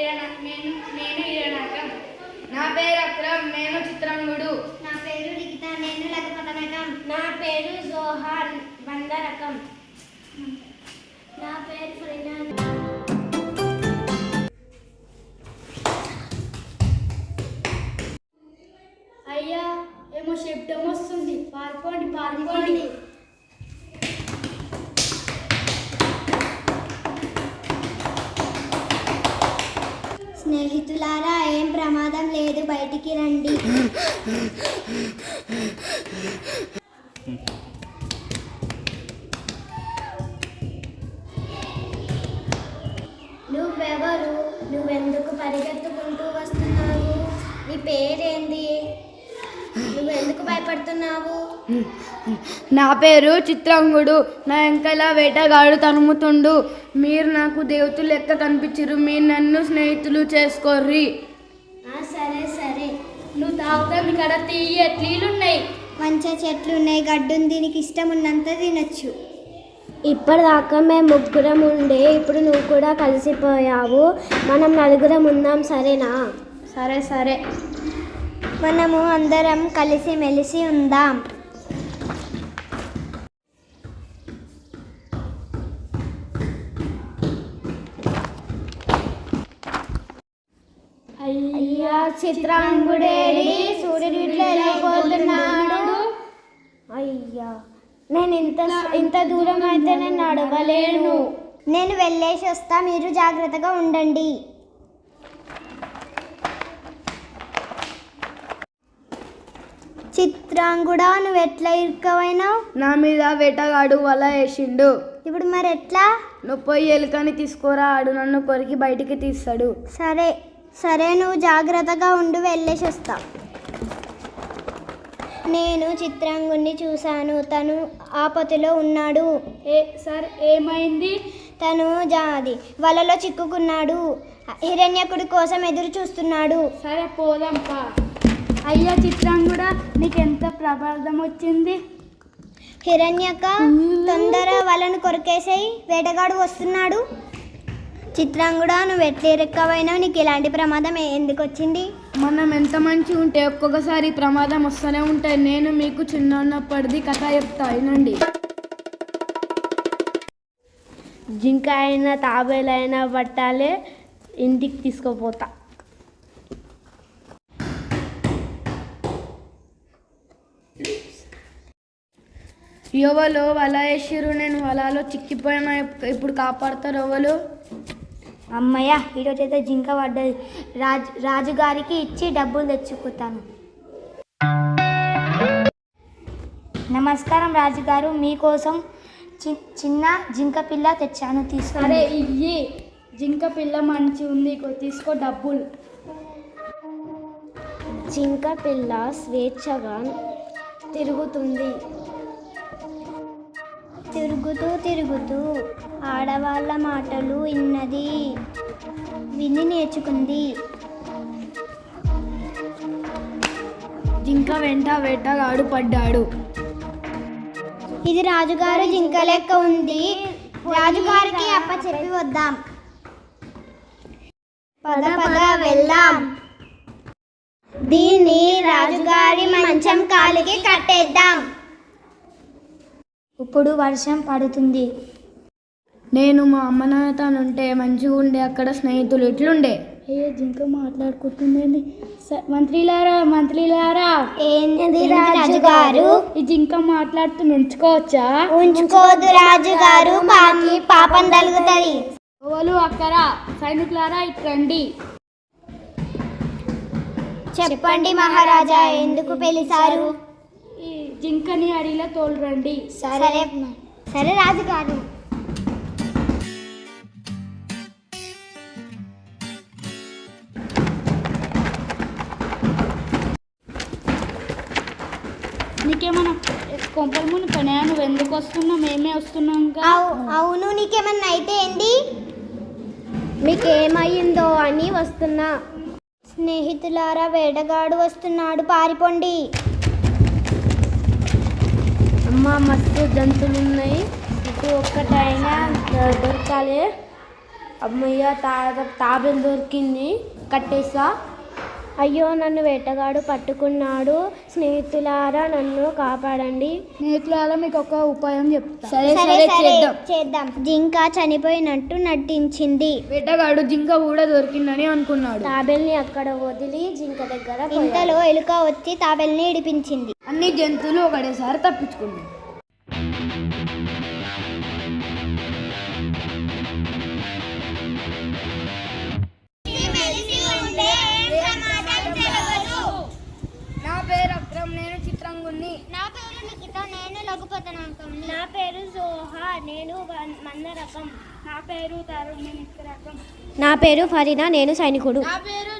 ఈరణ నేను నేను ఈరణకం. నా పేరు అక్రమ్ నేను చిత్రంగుడు. నా పేరు లిఖిత నేను లఘుపతనకం నా పేరు జోహార్ వందరకం. బయటికి రండి. నువ్వెవరు? నువ్వెందుకు పరిగెత్తుకుంటూ వస్తున్నావు? నీ పేరేంది? నువ్వెందుకు భయపడుతున్నావు? నా పేరు చిత్రంగుడు. నా వెంకల వేటగాడు తనుముతుండు. మీరు నాకు దేవతలు లెక్క కనిపించరు మీరు నన్ను స్నేహితులు చేసుకోర్రి. సరే సరే. నువ్వు తాగుతా మీ కాడ తీయ ఎట్లీలున్నాయి? మంచి చెట్లు ఉన్నాయి గడ్డుంది దీనికి ఇష్టం ఉన్నంత తినొచ్చు. ఇప్పటిదాకా మేము ముగ్గురం ఉండే ఇప్పుడు నువ్వు కూడా కలిసిపోయావు. మనం నలుగురం ఉందాం సరేనా? సరే సరే. మనము అందరం కలిసి మెలిసి ఉందాం. చిత్రాంగుడేడి సూర్యుడిలో వెళ్ళిపోతున్నాడు అయ్యా నేను ఇంత ఇంత దూరం అయితే నేను నడవలేను. నేను వెళ్ళేసి వస్తా మీరు జాగ్రత్తగా ఉండండి. చిత్రాంగుడా నువ్వు ఎట్లా ఇరుక్కవైనావు నా మీద వేటగాడు వల వేసిండు. ఇప్పుడు మరి ఎట్లా నువ్వు పోయి ఎలుకని తీసుకోరా ఆడు నన్ను కొరికి బయటికి తీస్తాడు. సరే సరే నువ్వు జాగ్రత్తగా ఉండు వెళ్ళేసి వస్తా. నేను చిత్రాంగుణ్ణి చూశాను. తను ఆపతిలో ఉన్నాడు. ఏ సార్ ఏమైంది? తను జాది వలలో చిక్కుకున్నాడు. హిరణ్యకుడి కోసం ఎదురు చూస్తున్నాడు. సరే పోదాం పా. అయ్యా చిత్రాంగుడా నీకెంత ప్రమాదం వచ్చింది? హిరణ్యక తొందర వలను కొరికేసాయి. వేటగాడు వస్తున్నాడు. చిత్రాంగుడా నువ్వు ఎట్లా ఎరక్కవైనావు? నీకు ఇలాంటి ప్రమాదం ఎందుకు వచ్చింది? మనం ఎంత మంచిగా ఉంటే ఒక్కొక్కసారి ప్రమాదం వస్తూనే ఉంటాయి. నేను మీకు చిన్న ఉన్నప్పటిది కథ చెప్తా వినండి. జింక అయినా తాబేలైనా పట్టాలే ఇంటికి తీసుకుపోతా. ఎవరు వల వేసిర్రు? నేను వలలో చిక్కిపోయినా ఇప్పుడు కాపాడతారు ఎవరు అమ్మయ్య ఈరోజు అయితే జింక పడ్డది. రాజు రాజుగారికి ఇచ్చి డబ్బులు తెచ్చుకుంటాను. నమస్కారం రాజుగారు మీకోసం చి చిన్న జింక పిల్ల తెచ్చాను సరే తీసుకోండి ఇయ్యి. జింక పిల్ల మంచి ఉంది తీసుకో డబ్బులు. జింక పిల్ల స్వేచ్ఛగా తిరుగుతుంది. తిరుగుతూ తిరుగుతూ ఆడవాళ్ళ మాటలు విన్నది విని నేర్చుకుంది. జింక వెంట వేటగాడు పడ్డాడు. ఇది రాజుగారు జింక లెక్క ఉంది. రాజుగారికి అప్ప చెప్పి వద్దాం. పద పద వెళ్దాం. దీన్ని రాజుగారి మంచం కాలికి కట్టేద్దాం. ఇప్పుడు వర్షం పడుతుంది. నేను మా అమ్మ నాన్నతోనుంటే మంచిగా ఉండే అక్కడ స్నేహితులు ఇట్లుండే. ఏ జింక మాట్లాడుకుంటుంది స- మంత్రిలారా మంత్రిలారా? ఏంది రాజుగారు? ఈ జింక మాట్లాడుతూ ఉంచుకోవచ్చా ఉంచుకోదు రాజుగారు మాకి పాపం తలుగుతుంది. ఎవరు అక్కర సైనికులారా ఇట్రండి. చెప్పండి మహారాజా ఎందుకు పిలిచారు ఈ జింకని అడిగిలో తోలురండి సరే సరే రాజుగారు. కొంపల ముందు పని నువ్వు ఎందుకు వస్తున్నావు మేమే వస్తున్నాం అవును నీకేమన్నా అయితే ఏంది మీకేమయ్యిందో అని వస్తున్నా. స్నేహితులారా వేటగాడు వస్తున్నాడు పారిపోండి. అమ్మ మస్తు జంతువులు ఉన్నాయి ఇటు ఒక్కటైనా దొరకాలి. అమ్మయ్య తా తాబేలు దొరికింది. కట్టేసా. అయ్యో నన్ను వేటగాడు పట్టుకున్నాడు. స్నేహితులారా నన్ను కాపాడండి. స్నేహితులారా మీకు ఒక ఉపాయం చెప్తా. సరే సరే చేద్దాం. చేద్దాం. జింక చనిపోయినట్టు నటించింది. వేటగాడు జింక కూడా దొరికిందని అనుకున్నాడు. తాబేల్ని అక్కడ వదిలి జింక దగ్గర. ఇంతలో ఎలుక వచ్చి తాబెల్ని ఇడిపించింది. అన్ని జంతువులు ఒకటేసారి తప్పించుకున్నాయి పేరు జోహా నేను నా పేరు తరుణ్ రకం నా పేరు ఫరీనా నేను సైనికుడు. నా పేరు